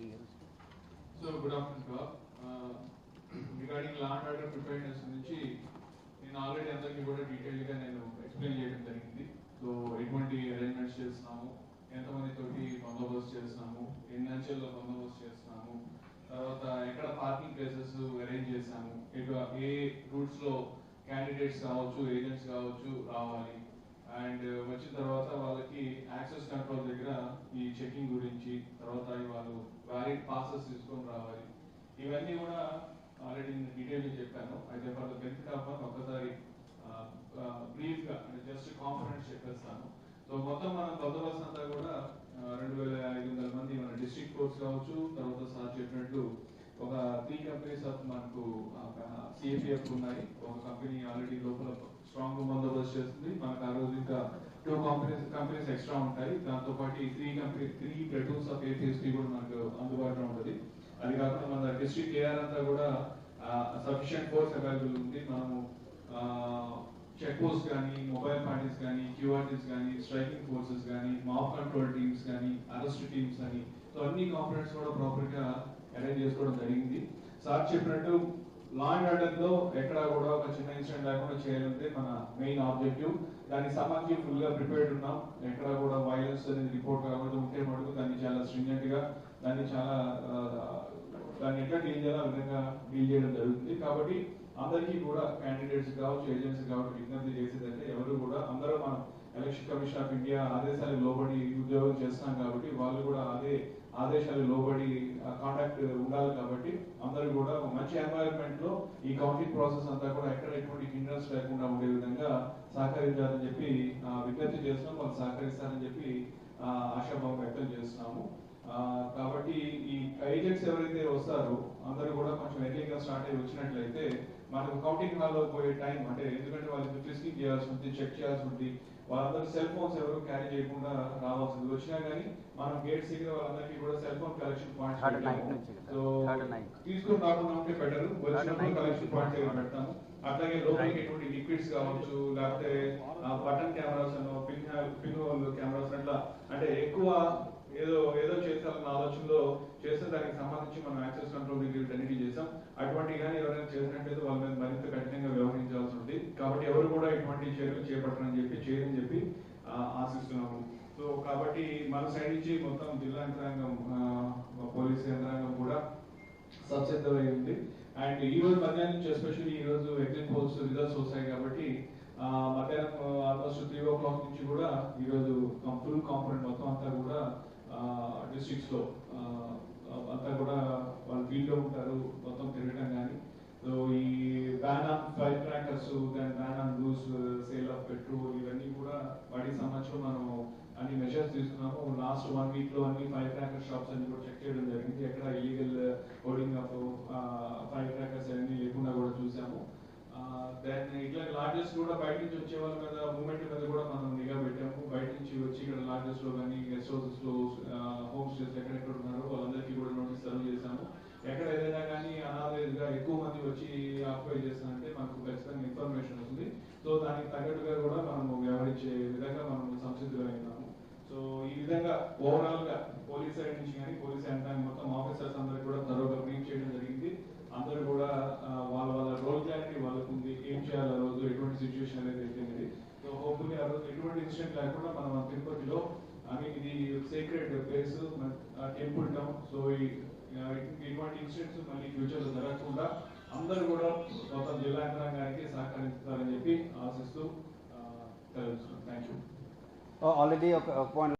So good afternoon, Bob. Uh, regarding law and order preparedness నుంచి నేను already అందరికీ కూడా డీటెయిల్గా నేను ఎక్స్ప్లెయిన్ చేయడం జరిగింది. సో ఎటువంటి అరేంజ్మెంట్స్ చేస్తున్నాము? ఎంతమంది తోటి బందోబస్తు చేస్తున్నాము? ఎన్ని అంచెల్లో బందోబస్తు చేస్తున్నాము? తర్వాత ఎక్కడ పార్కింగ్ ప్లేసెస్ అరేంజ్ చేశాము? ఏ రూట్స్లో క్యాండిడేట్స్ కావచ్చు ఏజెంట్స్ కావచ్చు రావాలి? అండ్ వచ్చిన తర్వాత వాళ్ళకి యాక్సెస్ కంట్రోల్ దగ్గర ఈ చెకింగ్ గురించి తర్వాత వాళ్ళు వ్యాలిడ్ పాసెస్ తీసుకొని రావాలి. ఇవన్నీ కూడా ఆల్రెడీ నేను డీటెయిల్ చెప్పాను. అయితే వాళ్ళ ద బెనిఫిట్ ఆఫ్ ఒక్కసారి బ్రీఫ్గా అంటే జస్ట్ కాన్ఫిడెన్స్ చెప్పేస్తాను. సో మొత్తం మనం బందోబస్తు అంతా కూడా రెండు వేల ఐదు వందల మంది మన డిస్ట్రిక్ట్ కోర్స్ కావచ్చు తర్వాత సార్ చెప్పినట్లు ఒక త్రీ కంపెనీస్ ఆఫ్ మనకు సిఎఫ్ఎఫ్ ఉన్నాయి. ఒక కంపెనీ ఆల్రెడీ లోపల స్ట్రాంగ్ బందోబస్తు చేస్తుంది. మనకు ఆ రోజు ఇంకా టూ కంపెనీస్ కంపెనీస్ ఎక్స్ట్రా ఉంటాయి. దాంతో పాటు ఈ three company three platoons of APST కూడా మనకు అందుబాటులో ఉంటుంది. అది కాకుండా మన డిస్ట్రిక్ట్ ఏఆర్ అంతా కూడా సఫిషియంట్ ఫోర్స్ అవైలబుల్ ఉంది. మనము చెక్ పోస్ట్ కానీ మొబైల్ పార్టీస్ కానీ క్యూఆర్టీస్ కానీ స్ట్రైకింగ్ ఫోర్సెస్ కానీ మాఫ్ కంట్రోల్ టీమ్స్ కానీ అరెస్ట్ టీమ్స్ కానీ సో అన్ని కాంపనెంట్స్ కూడా ప్రాపర్గా అరేంజ్ చేసుకోవడం జరిగింది. సార్ చెప్పినట్టు లా అండ్ ఆర్డర్లో ఎక్కడ కూడా ఒక చిన్న ఇన్సిడెంట్ లేకుండా చేయాలంటే మన మెయిన్ ఆబ్జెక్టివ్ దానికి సంబంధించి ఫుల్గా ప్రిపేర్డ్ ఉన్నాం. ఎక్కడ కూడా వైలెన్స్ అనేది రిపోర్ట్ కాకుండా ఉంటే మటుకు దాన్ని చాలా స్ట్రింజెంట్గా దాన్ని చాలా దాన్ని ఎట్లా డీల్ చేయాలో విధంగా డీల్ చేయడం జరుగుతుంది. కాబట్టి అందరికీ కూడా క్యాండిడేట్స్ కావచ్చు ఏజెంట్స్ కావచ్చు విజ్ఞప్తి చేసేదంటే ఎవరు కూడా అందరూ మనం ఎలక్షన్ కమిషన్ ఆఫ్ ఇండియా ఆదేశాలకు లోబడి ఉద్యోగం చేస్తున్నాం కాబట్టి వాళ్ళు కూడా అదే ఆదేశాలు లోబడి కాంటాక్ట్ ఉండాలి కాబట్టి అందరూ కూడా మంచి ఎన్వైరన్మెంట్లో ఈ కౌంటింగ్ ప్రాసెస్ అంతా కూడా ఎక్కడ ఎటువంటి హిండ్రన్స్ లేకుండా ఉండే విధంగా సహకరించాలని చెప్పి విజ్ఞప్తి చేస్తున్నాం. వాళ్ళు సహకరిస్తారని చెప్పి ఆశాభావం వ్యక్తం చేస్తున్నాము. ఆ, కాబట్టి ఈ ఏజెంట్స్ ఎవరైతే వస్తారో అందరూ కూడా కొంచెం ఎర్లీగా స్టార్ట్ అయ్యి వచ్చినట్లయితే మనకు కౌంటింగ్ హాల్లో పోయే టైం అంటే ఎందుకంటే వాళ్ళకి ఫ్రిస్కింగ్ చేయాల్సి ఉంది చెక్ చేయాల్సి ఉంది. వాళ్ళందరూ సెల్ ఫోన్స్ ఎవరు క్యారీ చేయకుండా రావాల్సింది వచ్చినా కానీ మనం గేట్స్ దగ్గర వాళ్ళందరికీ కూడా cell phone collection points. So. తీసుకుని రాకుండా ఉంటే బెటర్ వచ్చినప్పుడు. కలెక్షన్ పాయింట్స్ దగ్గర పెడతాము అట్లాగే లోపలికి ఎటువంటి లిక్విడ్స్ కావచ్చు లేకపోతే button cameras pin pin hole cameras అట్లా అంటే ఎక్కువ ఏదో ఏదో చేస్తారన్న ఆలోచనలో చేస్తే దానికి సంబంధించి మనం యాక్సెస్ కంట్రోల్ దగ్గర తనిఖీ చేసాం అటువంటి కానీ ఎవరైనా చేసినట్లయితే వాళ్ళ మీద మరింత కఠినంగా వ్యవహరించాల్సి ఉంది కాబట్టి ఎవరు కూడా చర్యలు చేపట్టనని చెప్పి చేయని చెప్పి ఆశిస్తున్నాము. సో కాబట్టి మన సైడ్ నుంచి మొత్తం జిల్లా యంత్రాంగం పోలీస్ యంత్రాంగం కూడా సబ్సిద్ధమై ఉంది. అండ్ ఈ రోజు మధ్యాహ్నం నుంచి ఎస్పెషల్లీ ఈ రోజు ఎగ్జిట్ పోల్స్ రిజల్ట్స్ వస్తాయి కాబట్టి మధ్యాహ్నం ఆల్మోస్ట్ త్రీ ఓ క్లాక్ నుంచి కూడా ఈ రోజు ఫుల్ కాంపోనెంట్ మొత్తం అంతా కూడా డిస్ట్రిక్ట్స్లో లో ఆ, అంతా కూడా వాళ్ళు ఫీల్డ్లో ఉంటారు మొత్తం తిరగడం కానీ సో ఈ బ్యాన్ ఆన్ ఫైర్ క్రాకర్స్ దాని ban on loose sale of petrol ఇవన్నీ కూడా వాటికి సంబంధించి మనం అన్ని మెజర్స్ తీసుకున్నాము. లాస్ట్ వన్ వీక్లో అన్ని ఫైర్ క్రాకర్ షాప్స్ అన్ని కూడా చెక్ చేయడం జరిగింది. ఎక్కడ illegal hoarding of fire crackers అన్ని లేకుండా కూడా చూసాము దెన్ ఇట్లా లాడ్జెస్ కూడా బయట నుంచి వచ్చే వాళ్ళ మీద మూమెంట్ మీద కూడా మనం నిఘా పెట్టాము బయట నుంచి వచ్చి ఇక్కడ లాడ్జెస్లో కానీ గెస్ట్ హౌసెస్లో హోమ్ స్టేస్ ఎక్కడెక్కడ ఉన్నారో వాళ్ళందరికీ కూడా నోటీస్ సర్వ్ చేశాము ఎక్కడ ఏదైనా కానీ అనాథగా ఎక్కువ మంది వచ్చి ఆక్యుపై చేస్తారంటే మనకు ఖచ్చితంగా ఇన్ఫర్మేషన్ వస్తుంది సో దానికి తగ్గట్టుగా కూడా మనము వ్యవహరించే విధంగా మనం సంసిద్ధులైనాము సో ఈ విధంగా ఓవరాల్గా పోలీస్ నుంచి కానీ పోలీస్ యంత్రాంగం మొత్తం ఆఫీసర్స్ అందరికి కూడా తరోగా బ్రీఫ్ చేయడం జరిగింది. అందరూ కూడా వాళ్ళ వాళ్ళ రోల్ క్లారిటీ వాళ్ళకు ఉంది ఏం చేయాలి ఆ రోజు ఎటువంటి సిచ్యువేషన్ అనేది అయిపోయింది సో హోప్ఫుల్లీ ఆ రోజు ఎటువంటి ఇన్సిడెంట్ లేకుండా మనం తిరుపతిలో ఐ మీన్ ఇది secret place temple town so ఇటువంటి ఇన్సిడెంట్స్ మళ్ళీ ఫ్యూచర్లో జరగకుండా అందరూ కూడా మొత్తం జిల్లా యంత్రాంగానికి సహకరిస్తారని చెప్పి ఆశిస్తూ థ్యాంక్ యూ ఆల్రెడీ ఒక పాయింట్